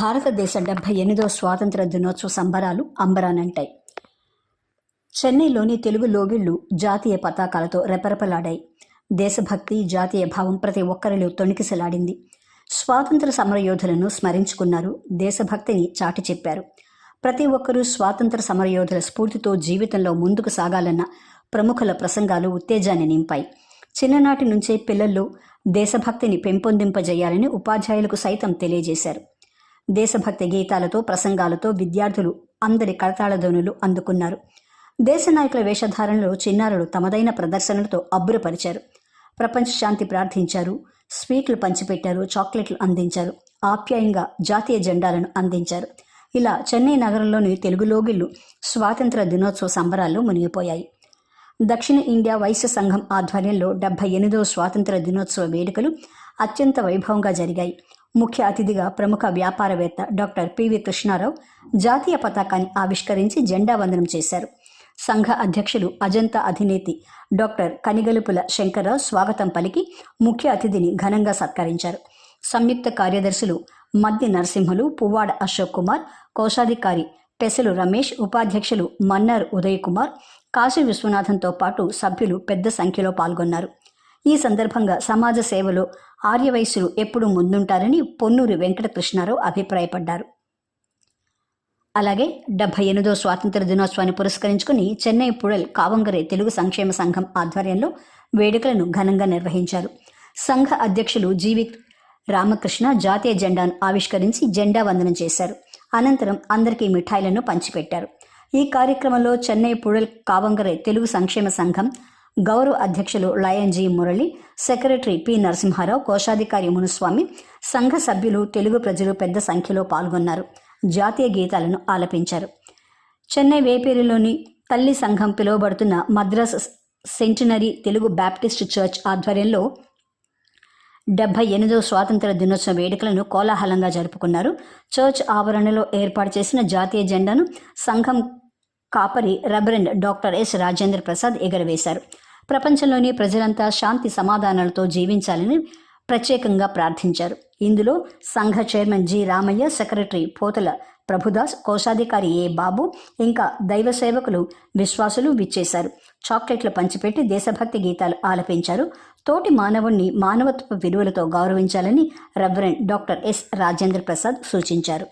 భారతదేశ డెబ్బై ఎనిమిదవ స్వాతంత్ర దినోత్సవ సంబరాలు అంబరానంటాయి. చెన్నైలోని తెలుగు లోగిళ్ళు జాతీయ పతాకాలతో రెపరెపలాడాయి. దేశభక్తి జాతీయ భావం ప్రతి ఒక్కరిలో తొణికిసలాడింది. స్వాతంత్ర సమరయోధులను స్మరించుకున్నారు దేశభక్తిని చాటి చెప్పారు. ప్రతి ఒక్కరూ స్వాతంత్ర సమరయోధుల స్ఫూర్తితో జీవితంలో ముందుకు సాగాలన్న ప్రముఖుల ప్రసంగాలు ఉత్తేజాన్ని నింపాయి. చిన్ననాటి నుంచే పిల్లల్లో దేశభక్తిని పెంపొందింపజేయాలని ఉపాధ్యాయులకు సైతం తెలియజేశారు. దేశభక్తి గీతాలతో ప్రసంగాలతో విద్యార్థులు అందరి కరతాళధ్వనులు అందుకున్నారు. దేశ నాయకుల వేషధారణలో చిన్నారులు తమదైన ప్రదర్శనలతో అబ్బురపరిచారు. ప్రపంచ శాంతి ప్రార్థించారు స్వీట్లు పంచిపెట్టారు చాక్లెట్లు అందించారు ఆప్యాయంగా జాతీయ జెండాలను అందించారు. ఇలా చెన్నై నగరంలోని తెలుగు లోగిళ్ళు స్వాతంత్ర దినోత్సవ సంబరాల్లో మునిగిపోయాయి. దక్షిణ ఇండియా వైశ్య సంఘం ఆధ్వర్యంలో డెబ్బై ఎనిమిదవ స్వాతంత్ర దినోత్సవ వేడుకలు అత్యంత వైభవంగా జరిగాయి. ముఖ్య అతిథిగా ప్రముఖ వ్యాపారవేత్త డాక్టర్ పివి కృష్ణారావు జాతీయ పతాకాన్ని ఆవిష్కరించి జెండా వందనం చేశారు. సంఘ అధ్యక్షులు అజంతా అధినేతి డాక్టర్ కనిగలుపుల శంకర్రావు స్వాగతం పలికి ముఖ్య అతిథిని ఘనంగా సత్కరించారు. సంయుక్త కార్యదర్శులు మద్ది నరసింహులు పువ్వాడ అశోక్ కుమార్ కోశాధికారి పెసలు రమేష్ ఉపాధ్యక్షులు మన్నర్ ఉదయ్ కుమార్ కాశీ విశ్వనాథన్తో పాటు సభ్యులు పెద్ద సంఖ్యలో పాల్గొన్నారు. ఈ సందర్భంగా సమాజ సేవలో ఆర్యవైశ్యులు ఎప్పుడూ ముందుంటారని పొన్నూరి వెంకటకృష్ణారావు అభిప్రాయపడ్డారు. అలాగే డెబ్బై ఎనిమిదో స్వాతంత్ర దినోత్సవాన్ని పురస్కరించుకుని చెన్నై పుడల్ కావంగరే తెలుగు సంక్షేమ సంఘం ఆధ్వర్యంలో వేడుకలను ఘనంగా నిర్వహించారు. సంఘ అధ్యక్షులు జీవి రామకృష్ణ జాతీయ జెండాను ఆవిష్కరించి జెండా వందనం చేశారు. అనంతరం అందరికీ మిఠాయిలను పంచిపెట్టారు. ఈ కార్యక్రమంలో చెన్నై పుడల్ కావంగరే తెలుగు సంక్షేమ సంఘం గౌరవ అధ్యక్షులు lion Murali secretary P Narasimharao కోశాధికారి మునుస్వామి సంఘ సభ్యులు తెలుగు ప్రజలు పెద్ద సంఖ్యలో పాల్గొన్నారు. జాతీయ గీతాలను ఆలపించారు. చెన్నై వేపేరులోని తల్లి సంఘం పిలువబడుతున్న Madras centenary Telugu baptist church ఆధ్వర్యంలో డెబ్బై ఎనిమిదవ స్వాతంత్ర దినోత్సవ వేడుకలను కోలాహలంగా జరుపుకున్నారు. చర్చ్ ఆవరణలో ఏర్పాటు చేసిన జాతీయ జెండాను సంఘం కాపరి reverend doctor S Rajendra Prasad ఎగరవేశారు. ప్రపంచంలోని ప్రజలంతా శాంతి సమాధానాలతో జీవించాలని ప్రత్యేకంగా ప్రార్థించారు. ఇందులో సంఘ చైర్మన్ జి రామయ్య సెక్రటరీ పోతల ప్రభుదాస్ కోశాధికారి ఏ బాబు ఇంకా దైవ సేవకులు విశ్వాసులు విచ్చేశారు. చాక్లెట్లు పంచిపెట్టి దేశభక్తి గీతాలు ఆలపించారు. తోటి మానవుణ్ణి మానవత్వ విలువలతో గౌరవించాలని reverend doctor S Rajendra Prasad సూచించారు.